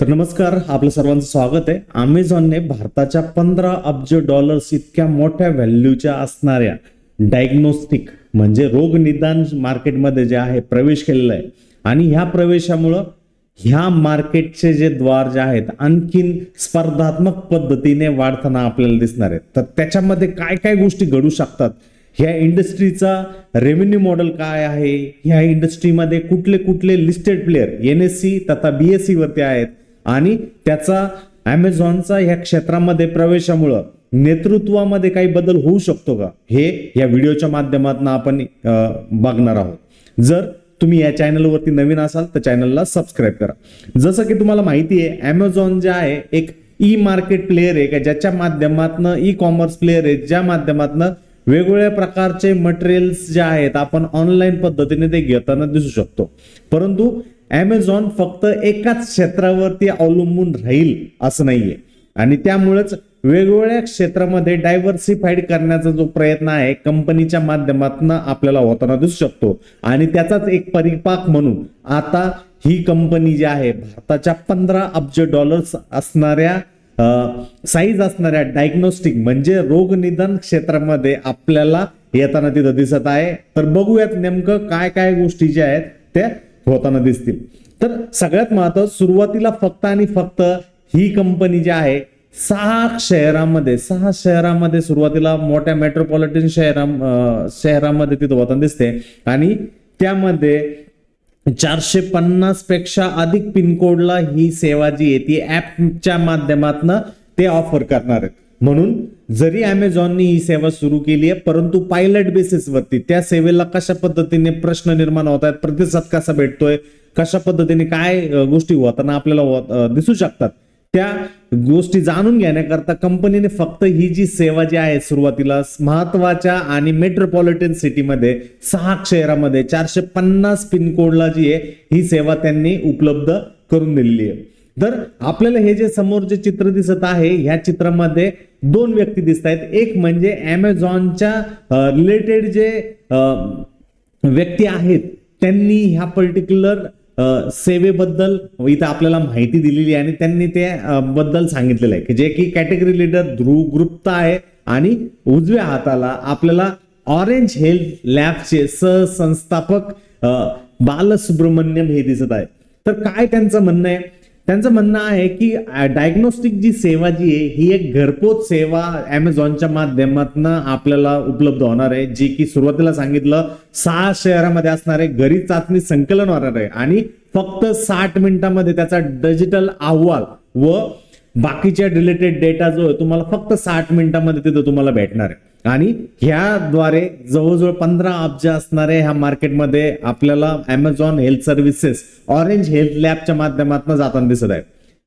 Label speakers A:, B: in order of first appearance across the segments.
A: तर नमस्कार आपलं सर्वांचं स्वागत आहे. अमेझॉनने भारताच्या पंधरा अब्ज डॉलर्स इतक्या मोठ्या व्हॅल्यूच्या असणाऱ्या डायग्नोस्टिक म्हणजे रोग निदान मार्केटमध्ये जे आहे प्रवेश केलेला आहे. आणि ह्या प्रवेशामुळं ह्या मार्केटचे जे द्वार जे आहेत आणखीन स्पर्धात्मक पद्धतीने वाढताना आपल्याला दिसणार आहेत. तर त्याच्यामध्ये काय काय गोष्टी घडू शकतात? ह्या इंडस्ट्रीचा रेव्हेन्यू मॉडेल काय आहे? ह्या इंडस्ट्रीमध्ये कुठले कुठले listed player N S C तथा बी एस सी वरती आहेत. आणि त्याचा ॲमेझॉनचा ह्या क्षेत्रामध्ये प्रवेशामुळं नेतृत्वामध्ये काही बदल होऊ शकतो का? हे या व्हिडिओच्या माध्यमातून आपण बघणार आहोत. जर तुम्ही या चॅनलवरती नवीन असाल तर चॅनलला सबस्क्राईब करा. जसं की तुम्हाला माहिती आहे ॲमेझॉन जे आहे एक ई मार्केट प्लेअर आहे का ज्याच्या माध्यमातनं ई कॉमर्स प्लेअर आहे ज्या माध्यमातनं वेगवेगळ्या प्रकारचे मटेरियल्स जे आहेत आपण ऑनलाईन पद्धतीने ते घेताना दिसू शकतो. परंतु ॲमेझॉन फक्त एकाच क्षेत्रावरती अवलंबून राहील असं नाहीये. आणि त्यामुळेच वेगवेगळ्या क्षेत्रामध्ये डायव्हर्सिफाईड करण्याचा जो प्रयत्न आहे कंपनीच्या माध्यमातून आपल्याला होताना दिसू शकतो. आणि त्याचाच एक परिपाक म्हणून आता ही कंपनी जी आहे भारताच्या पंधरा अब्ज डॉलर्स असणाऱ्या साईज असणाऱ्या डायग्नोस्टिक म्हणजे रोग निदान क्षेत्रामध्ये आपल्याला येताना तिथं दिसत आहे. तर बघूयात नेमकं काय काय गोष्टी ज्या आहेत त्या होताना दिसतील. तर सगळ्यात महत्वाचं सुरुवातीला फक्त आणि फक्त ही कंपनी जी आहे सहा शहरामध्ये सहा शहरामध्ये सुरुवातीला मोठ्या मेट्रोपॉलिटन शहरा शहरामध्ये तिथं होताना दिसते. आणि त्यामध्ये चारशे पन्नासपेक्षा अधिक पिनकोडला ही सेवा जी आहे ती ऍपच्या माध्यमातून ते ऑफर करणार आहेत. म्हणून जरी अमेझॉननी ही सेवा सुरू केली आहे परंतु पायलट बेसिसवरती त्या सेवेला कशा पद्धतीने प्रश्न निर्माण होत आहेत प्रतिसाद कसा भेटतोय कशा पद्धतीने काय गोष्टी होताना आपल्याला दिसू शकतात त्या गोष्टी जाणून घेण्याकरता कंपनीने फक्त ही जी सेवा जी आहे सुरुवातीला महत्त्वाच्या आणि मेट्रोपॉलिटन सिटीमध्ये सहा शहरामध्ये चारशे पन्नास पिनकोडला जी आहे ही सेवा त्यांनी उपलब्ध करून दिलेली आहे. तर आपल्याला हे जे समोर जे चित्र दिसत आहे ह्या चित्रामध्ये दोन व्यक्ती दिसत आहेत एक म्हणजे ॲमेझॉनच्या रिलेटेड जे व्यक्ती आहेत त्यांनी ह्या पर्टिक्युलर सेवेबद्दल इथं आपल्याला माहिती दिलेली आहे आणि त्यांनी ते बद्दल सांगितलेलं आहे की जे की कॅटेगरी लीडर ध्रुव गुप्ता आहे आणि उजव्या हाताला आपल्याला ऑरेंज हेल्थ लॅबचे सहसंस्थापक बालसुब्रमण्यम हे दिसत आहे. तर काय त्यांचं म्हणणं आहे? त्यांचं म्हणणं आहे की डायग्नोस्टिक जी सेवा जी आहे ही एक घरपोच सेवा अमेझॉनच्या माध्यमातून आपल्याला उपलब्ध होणार आहे. जी की सुरुवातीला सांगितलं सहा शहरामध्ये असणारे घरी चाचणी संकलन होणार आहे. आणि फक्त साठ मिनिटांमध्ये त्याचा डिजिटल अहवाल व बाकीच्या रिलेटेड डेटा जो आहे तुम्हाला फक्त साठ मिनिटांमध्ये तिथं तुम्हाला भेटणार आहे. आणि ह्याद्वारे जवळजवळ पंधरा अब्ज असणारे ह्या मार्केटमध्ये आपल्याला Amazon health services orange health लॅबच्या माध्यमातून जाताना दिसत आहे.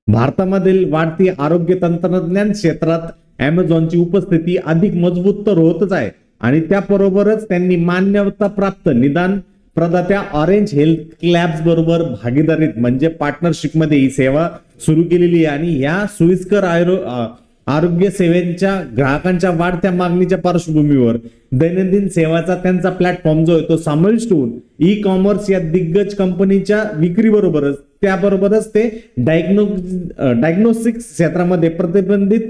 A: भारतामधील वाढती आरोग्य तंत्रज्ञान क्षेत्रात अमेझॉनची उपस्थिती अधिक मजबूत तर होतच आहे. आणि त्याबरोबरच त्यांनी मान्यता प्राप्त निदान प्रदात्या ऑरेंज हेल्थ लॅब्स बरोबर भागीदारीत म्हणजे पार्टनरशिपमध्ये ही सेवा सुरू केलेली आहे. आणि या सोयीस्कर आयुर् आरोग्य सेवेच्या ग्राहकांच्या वाढत्या मागणीच्या पार्श्वभूमीवर दैनंदिन सेवाचा त्यांचा प्लॅटफॉर्म जो आहे तो समाविष्ट होऊन ई कॉमर्स या दिग्गज कंपनीच्या विक्रीबरोबरच त्याबरोबरच ते डायग्नो डायग्नोस्टिक क्षेत्रामध्ये प्रतिबंधित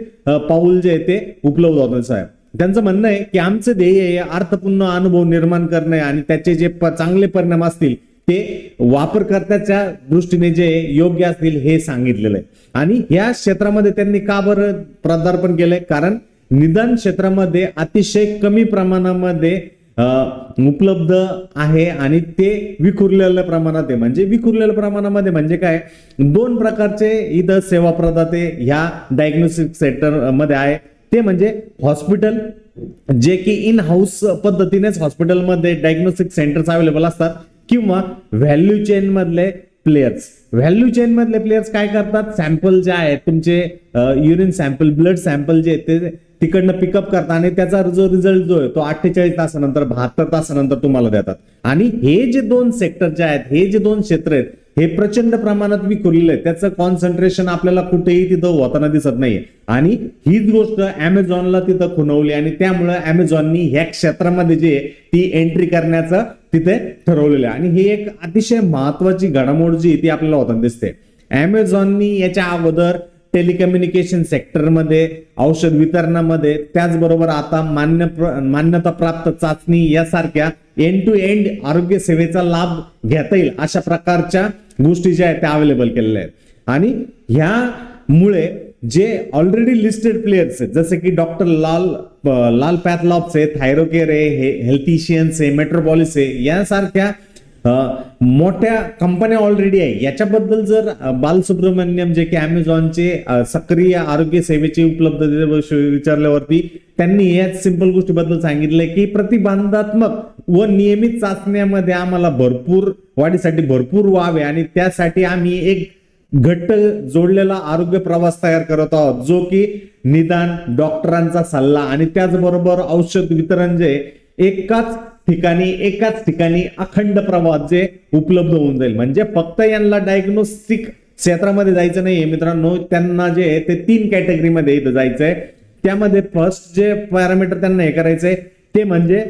A: पाऊल जे आहे ते उपलब्ध होतं साहेब. त्यांचं म्हणणं आहे की आमचं ध्येय हे अर्थपूर्ण अनुभव निर्माण करणे आणि त्याचे जे प- चांगले परिणाम असतील ते वापरकर्त्याच्या दृष्टीने जे योग्य असतील हे सांगितलेलं आहे. आणि या क्षेत्रामध्ये त्यांनी का बरं पदार्पण केलंय? कारण निदान क्षेत्रामध्ये अतिशय कमी प्रमाणामध्ये उपलब्ध आहे आणि ते विखुरलेल्या प्रमाणात आहे. म्हणजे विखुरलेल्या प्रमाणामध्ये म्हणजे काय? दोन प्रकारचे इथं सेवा प्रदाते ह्या डायग्नोस्टिक सेंटरमध्ये आहे. ते म्हणजे हॉस्पिटल जे की इन हाऊस पद्धतीनेच हॉस्पिटलमध्ये डायग्नोस्टिक सेंटर्स अवेलेबल असतात. किंवा व्हॅल्यू चेनमधले प्लेयर्स व्हॅल्यू चेन मधले प्लेयर्स काय करतात? सॅम्पल जे आहेत तुमचे युरिन सॅम्पल ब्लड सॅम्पल जे आहेत ते तिकडनं पिकअप करतात आणि त्याचा जो रिझल्ट जो आहे तो अठ्ठेचाळीस तासानंतर बहात्तर तासानंतर तुम्हाला देतात. आणि हे जे दोन सेक्टर जे आहेत हे जे दोन क्षेत्र आहेत हे प्रचंड प्रमाणात विखुरलेलं आहे त्याचं कॉन्सन्ट्रेशन आपल्याला कुठेही तिथं होताना दिसत नाहीये. आणि हीच गोष्ट अमेझॉनला तिथं खुणवली आणि त्यामुळे अमेझॉननी ह्या क्षेत्रामध्ये जे आहे, ती एंट्री करण्याचं तिथे ठरवलेलं आहे. आणि ही एक अतिशय महत्वाची घडामोड जी आहे ती आपल्याला होताना दिसते. अमेझॉननी याच्या अगोदर टेलिकम्युनिकेशन सेक्टरमध्ये औषध वितरणामध्ये त्याचबरोबर आता मान्य मान्यता प्राप्त चाचणी यासारख्या एंड टू एंड आरोग्य सेवेचा लाभ घेता येईल अशा प्रकारच्या गोष्टी ज्या आहेत त्या अवेलेबल केलेल्या आहेत. आणि ह्यामुळे जे ऑलरेडी लिस्टेड प्लेयर्स आहेत जसे की डॉक्टर लाल लाल पॅथलॉप्स आहे थायरोकेअर आहे हेल्थिशियन्स आहे मेट्रोपॉलिस आहे यासारख्या मोठ्या कंपन्या ऑलरेडी आहे. याच्याबद्दल जर बालसुब्रमण्यम जे की अमेझॉनचे सक्रिय आरोग्य सेवेची उपलब्धतेविषयी विचारल्यावरती त्यांनी याच सिंपल गोष्टीबद्दल सांगितलंय की प्रतिबंधात्मक व नियमित चाचण्यामध्ये आम्हाला भरपूर वाढीसाठी भरपूर व्हावे आणि त्यासाठी आम्ही एक घट्ट जोडलेला आरोग्य प्रवास तयार करत आहोत जो की निदान डॉक्टरांचा सल्ला आणि त्याचबरोबर औषध वितरण जे एकाच ठिकाणी एकाच ठिकाणी अखंड प्रवास जे उपलब्ध होऊन जाईल. म्हणजे फक्त यांना डायग्नोस्टिक क्षेत्रामध्ये जायचं नाहीये मित्रांनो. त्यांना जे आहे ते तीन कॅटेगरीमध्ये इथं जायचंय. त्यामध्ये फर्स्ट जे पॅरामीटर त्यांना हे करायचंय ते म्हणजे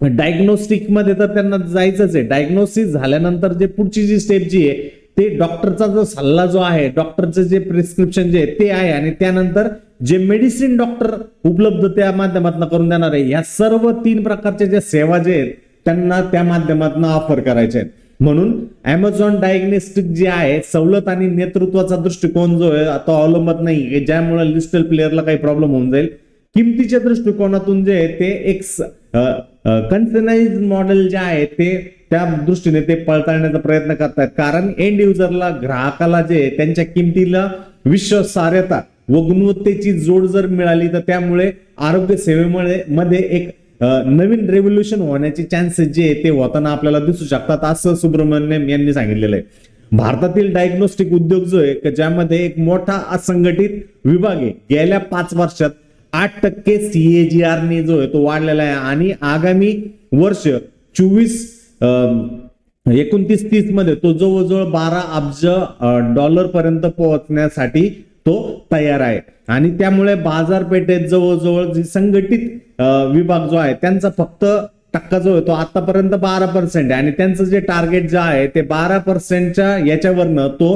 A: डायग्नोस्टिकमध्ये तर त्यांना जायचंच आहे. डायग्नोसिस झाल्यानंतर जे पुढची जी स्टेप जी आहे ते डॉक्टरचा जो सल्ला जो आहे डॉक्टरचं जे प्रिस्क्रिप्शन जे आहे ते आहे. आणि त्यानंतर जे मेडिसिन डॉक्टर उपलब्ध त्या माध्यमातून करून देणार आहे या सर्व तीन प्रकारच्या ज्या सेवा जे आहेत त्यांना त्या माध्यमातून ऑफर करायचे आहेत. म्हणून अमेझॉन डायग्नोस्टिक जे आहे सवलत आणि नेतृत्वाचा दृष्टिकोन जो आहे तो अवलंबत नाही. ज्यामुळे लिस्टल प्लेअरला काही प्रॉब्लेम होऊन जाईल किमतीच्या दृष्टिकोनातून जे आहे ते एक कन्सनाइज मॉडेल जे आहे ते त्या दृष्टीने ते पळताळण्याचा प्रयत्न करतात. कारण एंड युजरला ग्राहकाला जे त्यांच्या किमतीला विश्वासार्हता व गुणवत्तेची जोड जर मिळाली तर त्यामुळे आरोग्य सेवेमुळे मध्ये एक नवीन रेव्होल्युशन होण्याचे चान्सेस जे ते होताना आपल्याला दिसू शकतात असं सुब्रमण्यम यांनी सांगितलेलं आहे. भारतातील डायग्नोस्टिक उद्योग जो आहे की ज्यामध्ये एक मोठा असंघटित विभाग आहे गेल्या पाच वर्षात आठ टक्के सीएजीआर ने जो आहे तो वाढलेला आहे. आणि आगामी वर्ष चोवीस एकोणतीस तीसमध्ये तो जवळजवळ बारा अब्ज डॉलर पर्यंत पोहोचण्यासाठी तो तयार आहे. आणि त्यामुळे बाजारपेठेत जवळजवळ जी संघटित विभाग जो आहे त्यांचा फक्त टक्का जो आहे तो आतापर्यंत बारा पर्सेंट आहे. आणि त्यांचं जे टार्गेट जे आहे ते बारा पर्सेंटच्या याच्यावरनं तो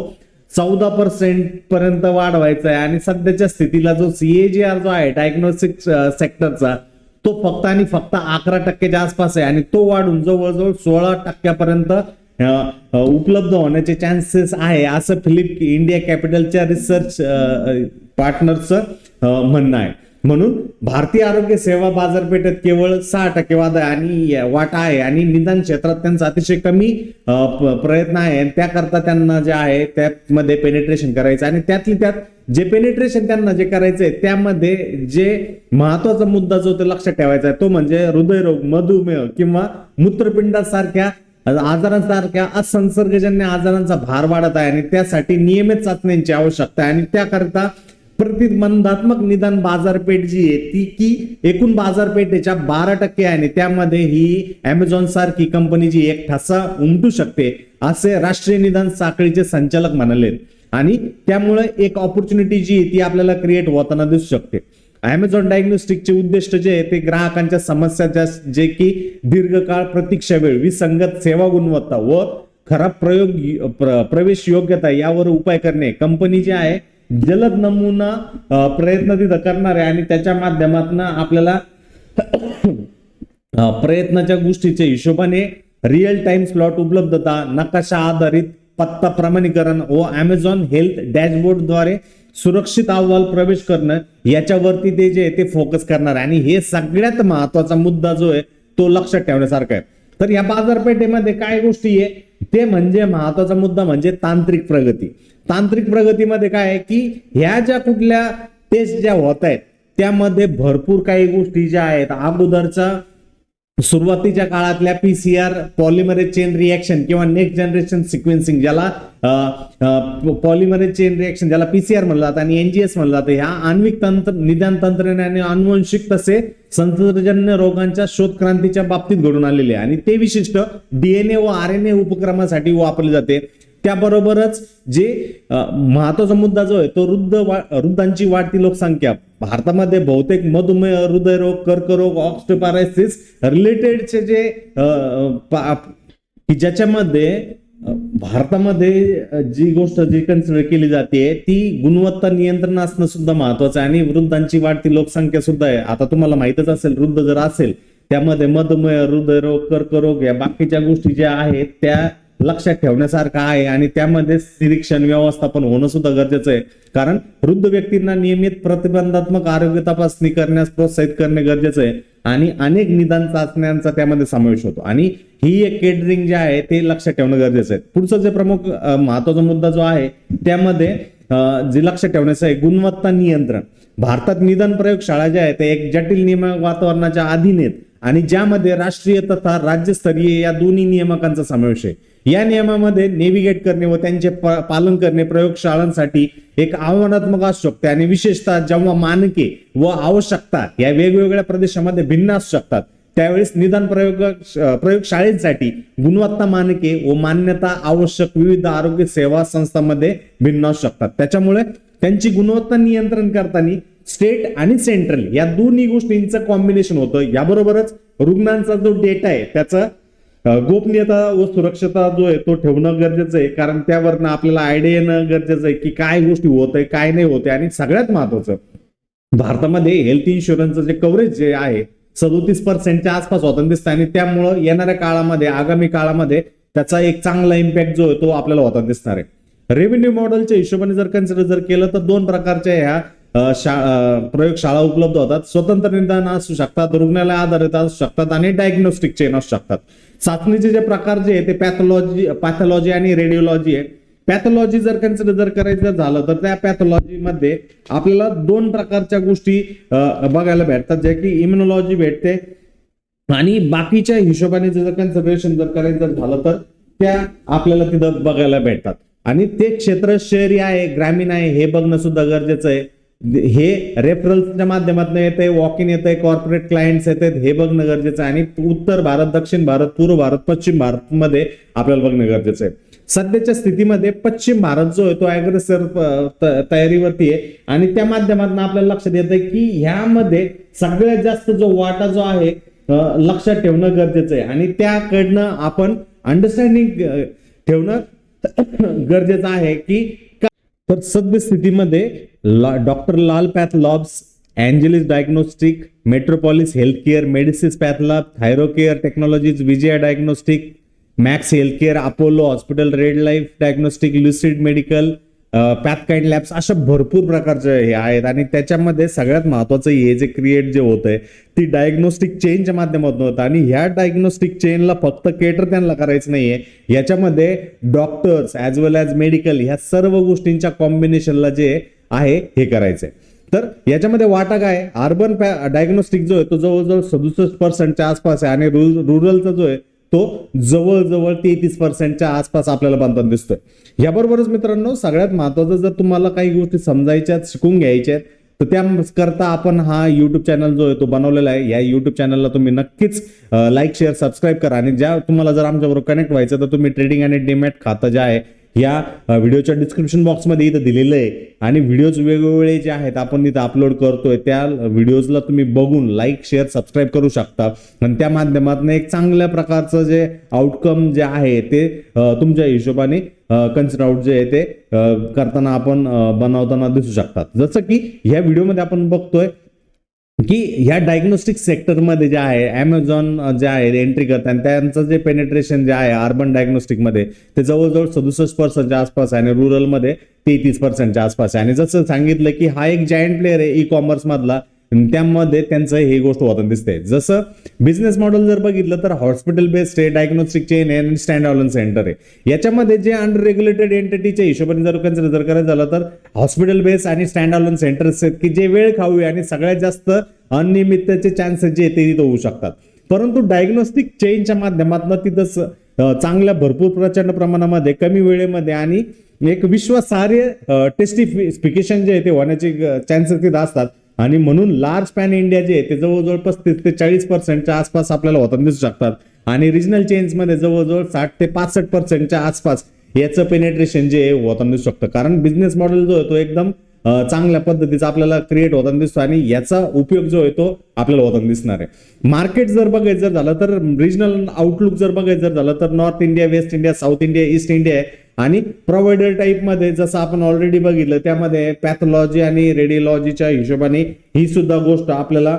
A: चौदा पर्सेंट पर्यंत वाढवायचा आहे आणि सध्याच्या स्थितीला जो सीएजीआर जो आहे डायग्नोस्टिक सेक्टरचा तो फक्त आणि फक्त अकरा टक्क्याच्या आसपास आहे आणि तो वाढून जवळजवळ सोळा टक्क्यापर्यंत उपलब्ध होण्याचे चान्सेस आहे असं फिलिप इंडिया कॅपिटलच्या रिसर्च पार्टनरचं म्हणणं आहे. म्हणून भारतीय आरोग्य सेवा बाजारपेठेत केवळ सहा टक्के वाद आणि वाटा आहे आणि निदान क्षेत्रात त्यांचा अतिशय कमी प्रयत्न आहे. आणि त्याकरता त्यांना जे आहे त्यामध्ये पेनिट्रेशन करायचं आणि त्यातली त्यात जे पेनिट्रेशन त्यांना जे करायचंय त्यामध्ये जे महत्त्वाचा मुद्दा जो ते लक्षात ठेवायचा आहे तो म्हणजे हृदयरोग मधुमेह किंवा मूत्रपिंडासारख्या आजारांसारख्या असंसर्गजन्य आजारांचा भार वाढत आहे. आणि त्यासाठी नियमित चाचण्यांची आवश्यकता आहे. आणि त्याकरता प्रतिबंधात्मक निदान बाजारपेठ जी आहे ती की एकूण बाजारपेठेच्या बारा टक्के आहे. आणि त्यामध्ये ही अमेझॉन सारखी कंपनी जी एक ठसा उमटू शकते असे राष्ट्रीय निदान साखळीचे संचालक म्हणाले आणि त्यामुळे एक ऑपॉर्च्युनिटी जी आहे ती आपल्याला क्रिएट होताना दिसू शकते. अमेझॉन डायग्नोस्टिकचे उद्दिष्ट जे आहे ते ग्राहकांच्या समस्या ज्या जे की दीर्घकाळ प्रतीक्षा वेळ विसंगत सेवा गुणवत्ता व खराब प्रयोग प्र- प्रवेश योग्यता यावर उपाय करणे. कंपनी जी आहे जलद नमुना प्रयत्न तिथं करणार आहे आणि त्याच्या माध्यमातून आपल्याला प्रयत्नाच्या गोष्टीच्या हिशोबाने रिअल टाइम स्लॉट उपलब्धता नकाशा आधारित पत्ता प्रमाणीकरण व अमेझॉन हेल्थ डॅशबोर्डद्वारे सुरक्षित अहवाल प्रवेश करणं याच्यावरती ते जे आहे ते फोकस करणार आहे. आणि हे सगळ्यात महत्त्वाचा मुद्दा जो आहे तो लक्षात ठेवण्यासारखा आहे. तर या बाजारपेठेमध्ये काय गोष्टी आहे? ते म्हणजे महत्त्वाचा मुद्दा म्हणजे तांत्रिक प्रगती. तांत्रिक प्रगतीमध्ये काय आहे की ह्या ज्या कुठल्या टेस्ट ज्या होत आहेत त्यामध्ये भरपूर काही गोष्टी ज्या आहेत अगोदरचा सुरुवातीच्या काळातल्या पीसीआर पॉलिमरेज चेन रिॲक्शन किंवा नेक्स्ट जनरेशन सिक्वेन्सिंग ज्याला पॉलिमरेज चेन रिॲक्शन ज्याला पीसीआर म्हणलं जातं आणि एनजीएस म्हणलं जातं ह्या आण्विक तंत्र निदान तंत्रज्ञान अनुवंशिक तसे संसर्गजन्य रोगांच्या शोध क्रांतीच्या बाबतीत घडून आलेले आहे. आणि ते विशिष्ट डीएनए व आर एन ए उपक्रमासाठी वापरले जाते. त्याबरोबरच जे महत्त्वाचा मुद्दा जो आहे तो वृद्ध वा- वृद्धांची वाढती लोकसंख्या. भारतामध्ये बहुतेक मधुमेह हृदयरोग कर्करोग ऑक्स्टोपॅरायसिस रिलेटेडचे जे की ज्याच्यामध्ये भारतामध्ये जी गोष्ट जी कन्सिडर केली जाते ती गुणवत्ता नियंत्रण असणं सुद्धा महत्वाचं आहे. आणि वृद्धांची वाढती लोकसंख्या सुद्धा आहे. आता तुम्हाला माहितच असेल वृद्ध जर असेल त्यामध्ये मधुमेह हृदयरोग कर्करोग या बाकीच्या गोष्टी ज्या आहेत त्या लक्षात ठेवण्यासारखं आहे आणि त्यामध्ये निरीक्षण व्यवस्थापन होणं सुद्धा गरजेचं आहे. कारण वृद्ध व्यक्तींना नियमित प्रतिबंधात्मक आरोग्य तपासणी करण्यास प्रोत्साहित करणे गरजेचं आहे आणि अनेक निदान चाचण्यांचा त्यामध्ये समावेश होतो. आणि ही एक केटरिंग जे आहे ते लक्षात ठेवणं गरजेचं आहे. पुढचं जे प्रमुख महत्त्वाचा मुद्दा जो आहे त्यामध्ये जे लक्षात ठेवण्याचं आहे गुणवत्ता नियंत्रण. भारतात निदान प्रयोगशाळा ज्या आहेत ते एक जटिल नियमक वातावरणाच्या अधीन आहेत. आणि ज्यामध्ये राष्ट्रीय तथा राज्यस्तरीय या दोन्ही नियमकांचा समावेश आहे. या नियमामध्ये नेव्हिगेट करणे व त्यांचे पालन करणे प्रयोगशाळांसाठी एक आव्हानात्मक असू शकते आणि विशेषतः जेव्हा मानके व आवश्यकता या वेगवेगळ्या प्रदेशामध्ये भिन्न असू शकतात त्यावेळेस निदान प्रयोग प्रयोगशाळेसाठी गुणवत्ता मानके व मान्यता आवश्यक विविध आरोग्य सेवा संस्थांमध्ये भिन्न असू शकतात. त्याच्यामुळे त्यांची गुणवत्ता नियंत्रण करताना स्टेट आणि सेंट्रल या दोन्ही गोष्टींचं कॉम्बिनेशन होतं. याबरोबरच रुग्णांचा जो डेटा आहे त्याचा गोपनीयता व सुरक्षता जो आहे तो ठेवणं गरजेचं आहे. कारण त्यावरनं आपल्याला आयडिया येणं गरजेचं आहे की काय गोष्टी होत आहे काय नाही होते आणि सगळ्यात महत्वाचं भारतामध्ये हेल्थ इन्शुरन्सचं जे कव्हरेज जे आहे सदोतीस पर्सेंटच्या आसपास होताना दिसतं आणि त्यामुळं येणाऱ्या काळामध्ये आगामी काळामध्ये त्याचा एक चांगला इम्पॅक्ट जो आहे तो आपल्याला होताना दिसणार आहे. रेव्हेन्यू मॉडेलच्या हिशोबाने जर कन्सिडर जर केलं तर दोन प्रकारच्या ह्या शा- प्रयोगशाळा उपलब्ध होतात. स्वतंत्र निदान असू शकतात रुग्णालय आधारित असू शकतात आणि डायग्नोस्टिक चेन असू शकतात. चाचणीचे जे प्रकार जे आहे ते पॅथॉलॉजी पॅथॉलॉजी आणि रेडिओलॉजी आहे पॅथॉलॉजी जर कन्सिडर जर करायचं झालं तर त्या पॅथॉलॉजीमध्ये आपल्याला दोन प्रकारच्या गोष्टी बघायला भेटतात. ज्या की इम्युनॉलॉजी भेटते आणि बाकीच्या हिशोबाने जर कन्सिडरेशन जर करायचं झालं तर त्या आपल्याला तिथं बघायला भेटतात. आणि ते क्षेत्र शहरी आहे ग्रामीण आहे हे बघणं सुद्धा गरजेचं आहे. हे रेफरल्सच्या माध्यमातून येते वॉक इन आहे कॉर्पोरेट क्लायंट्स आहेत हे बघणं गरजेचं आहे. आणि उत्तर भारत दक्षिण भारत पूर्व भारत पश्चिम भारत मध्ये आपल्याला बघणं गरजेचं आहे. सध्याच्या स्थितीमध्ये पश्चिम भारत जो आहे तो अग्रेसर तयारीवरती आहे. आणि त्या माध्यमातून आपल्याला लक्षात येतं की ह्यामध्ये सगळ्यात जास्त जो वाटा जो आहे लक्षात ठेवणं गरजेचं आहे. आणि त्याकडनं आपण अंडरस्टँडिंग ठेवणं गरजेचं आहे की तर सद्यस्थितीमध्ये डॉक्टर लाल पॅथलॉब्स अँजेलिस diagnostic Metropolis health care मेडिसिस PathLab Thyrocare technologies Vijaya diagnostic Max health care Apollo hospital red life diagnostic Lucid medical Pathkind labs अशा भरपूर प्रकारचे हे आहेत. आणि त्याच्यामध्ये सगळ्यात महत्वाचं हे जे क्रिएट जे होत आहे ती डायग्नोस्टिक चेनच्या माध्यमातून होतं. आणि ह्या डायग्नोस्टिक चेनला फक्त केटर त्यांना करायचं नाहीये. याच्यामध्ये doctors as well as medical ह्या सर्व गोष्टींच्या कॉम्बिनेशनला जे आहे हे करायचंय. तर याच्यामध्ये वाटा काय? अर्बन डायग्नोस्टिक जो आहे तो जवळजवळ सदुसष्ट पर्सेंटच्या आसपास आहे आणि रुरलचा जो आहे तो जवळजवळ तेहतीस पर्सेंटच्या आसपास आपल्याला बनताना दिसतोय. याबरोबरच मित्रांनो सगळ्यात महत्वाचं जर तुम्हाला काही गोष्टी समजायच्या शिकून घ्यायच्या आहेत तर त्या करता आपण हा युट्यूब चॅनल जो आहे तो बनवलेला आहे. या युट्यूब चॅनलला तुम्ही नक्कीच लाईक शेअर सबस्क्राईब करा. आणि ज्या तुम्हाला जर आमच्याबरोबर कनेक्ट व्हायचं तर तुम्ही ट्रेडिंग आणि डिमॅट खातं जे आहे या व्हिडिओच्या डिस्क्रिप्शन बॉक्समध्ये इथं दिलेलं आहे. आणि व्हिडिओज वेगवेगळे जे आहेत आपण इथं अपलोड करतोय त्या व्हिडिओजला तुम्ही बघून लाईक शेअर सबस्क्राईब करू शकता. आणि त्या माध्यमातून एक चांगल्या प्रकारचं जे आउटकम जे आहे ते तुमच्या हिशोबाने कन्सिडर आउट जे आहे ते करताना आपण बनवताना दिसू शकतात. जसं की ह्या व्हिडिओमध्ये आपण बघतोय की ह्या डायग्नोस्टिक सेक्टरमध्ये जे आहे ॲमेझॉन जे आहे एंट्री करतात आणि त्यांचं जे पेनेट्रेशन जे आहे अर्बन डायग्नोस्टिकमध्ये ते जवळजवळ सदुसष्ट पर्सेंटच्या आसपास आहे आणि रुरलमध्ये तेहतीस पर्सेंटच्या आसपास आहे. आणि जसं सांगितलं की हा एक जायंट प्लेअर आहे ई कॉमर्स मधला त्यामध्ये त्यांचं हे गोष्ट होताना दिसते जसं बिझनेस मॉडेल जर बघितलं तर हॉस्पिटल बेस्ड आहे डायग्नोस्टिक चेन आहे आणि स्टँड ऑलन सेंटर आहे. याच्यामध्ये जे अंडर रेग्युलेटेड एंटिटीच्या हिशोबाने जर कन्सिडर जर करायचं झालं तर हॉस्पिटल बेस्ड आणि स्टँड ऑलन सेंटर्स आहेत की जे वेळ खाऊ आणि सगळ्यात जास्त अनियमिततेचे चान्सेस जे आहेत ते तिथं होऊ शकतात. परंतु डायग्नोस्टिक चेनच्या माध्यमातून तिथं चांगल्या भरपूर प्रचंड प्रमाणामध्ये कमी वेळेमध्ये आणि एक विश्वासार्ह टेस्टिफिकेशन जे आहे ते होण्याचे चान्सेस तिथं असतात. आणि म्हणून लार्ज पॅन इंडिया जे आहे ते जवळजवळ पस्तीस ते चाळीस पर्सेंटच्या आसपास आपल्याला होताना दिसू शकतात. आणि रिजनल चेन्समध्ये जवळजवळ साठ ते पासष्ट पर्सेंटच्या आसपास याचं पेनेट्रेशन जे आहे होताना दिसू शकतं. कारण बिझनेस मॉडेल जो आहे तो एकदम चांगल्या पद्धतीचा आपल्याला क्रिएट होताना दिसतो आणि याचा उपयोग जो आहे तो आपल्याला होताना दिसणार आहे. मार्केट जर बघायचं जर झालं तर रिजनल आउटलुक जर बघायचं जर झालं तर north India west India south India east India आहे. आणि प्रोव्हायडर टाईपमध्ये जसं आपण ऑलरेडी बघितलं त्यामध्ये पॅथॉलॉजी आणि रेडिओलॉजीच्या हिशोबाने ही सुद्धा गोष्ट आपल्याला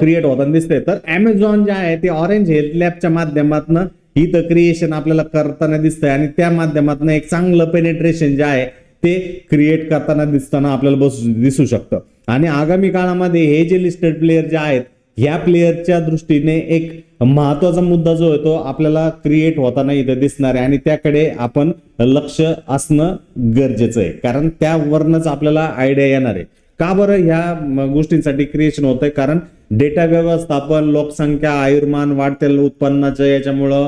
A: क्रिएट होताना दिसते. तर अमेझॉन जे आहे ते ऑरेंज हेल्थ लॅबच्या माध्यमातून तर क्रिएशन आपल्याला करताना दिसतंय. आणि त्या माध्यमातून एक चांगलं पेनिट्रेशन जे आहे ते क्रिएट करताना दिसताना आपल्याला बसू दिसू शकतं. आणि आगामी काळामध्ये हे जे लिस्टेड प्लेयर जे आहेत ह्या प्लेयरच्या दृष्टीने एक महत्त्वाचा मुद्दा जो आहे तो आपल्याला क्रिएट होताना इथं दिसणार आहे. आणि त्याकडे आपण लक्ष असणं गरजेचं आहे. कारण त्यावरनच आपल्याला आयडिया येणार आहे. का बरं ह्या गोष्टींसाठी क्रिएशन होत आहे कारण डेटा व्यवस्थापन लोकसंख्या आयुर्मान वाढतेल उत्पन्नाच्या याच्यामुळं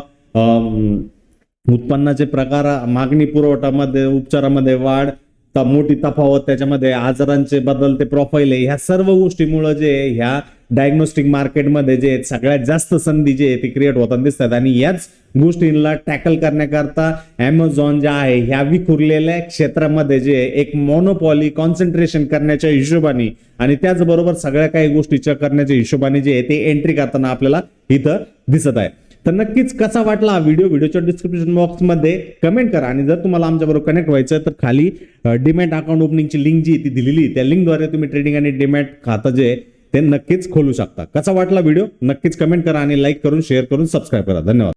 A: उत्पन्नाचे प्रकार मागणी पुरवठामध्ये उपचारामध्ये वाढ मोठी तफावत त्याच्यामध्ये आजारांचे बदलते प्रोफाईल आहे. ह्या सर्व गोष्टीमुळे जे ह्या डायग्नोस्टिक मार्केटमध्ये जे आहेत, सगळ्यात जास्त संधी जे आहे क्रिएट होताना दिसतात. आणि याच गोष्टींना टॅकल करण्याकरता ॲमेझॉन जे आहे ह्या विखुरलेल्या क्षेत्रामध्ये जे एक मोनोपॉली कॉन्सन्ट्रेशन करण्याच्या हिशोबाने आणि त्याचबरोबर सगळ्या काही गोष्टीच्या करण्याच्या हिशोबाने जे आहे ते एंट्री करताना आपल्याला इथं दिसत आहे. तर नक्कीच कसा वाटला हा व्हिडिओ व्हिडिओच्या डिस्क्रिप्शन बॉक्समध्ये कमेंट करा. आणि जर तुम्हाला आमच्याबरोबर कनेक्ट व्हायचं आहे तर खाली डिमॅट अकाउंट ओपनिंगची लिंक जी ती दिलेली त्या लिंकद्वारे तुम्ही ट्रेडिंग आणि डिमॅट खातं जे ते नक्कीच खोलू शकता. कसा वाटला व्हिडिओ नक्कीच कमेंट करा आणि लाईक करून शेअर करून सबस्क्राईब करा. धन्यवाद.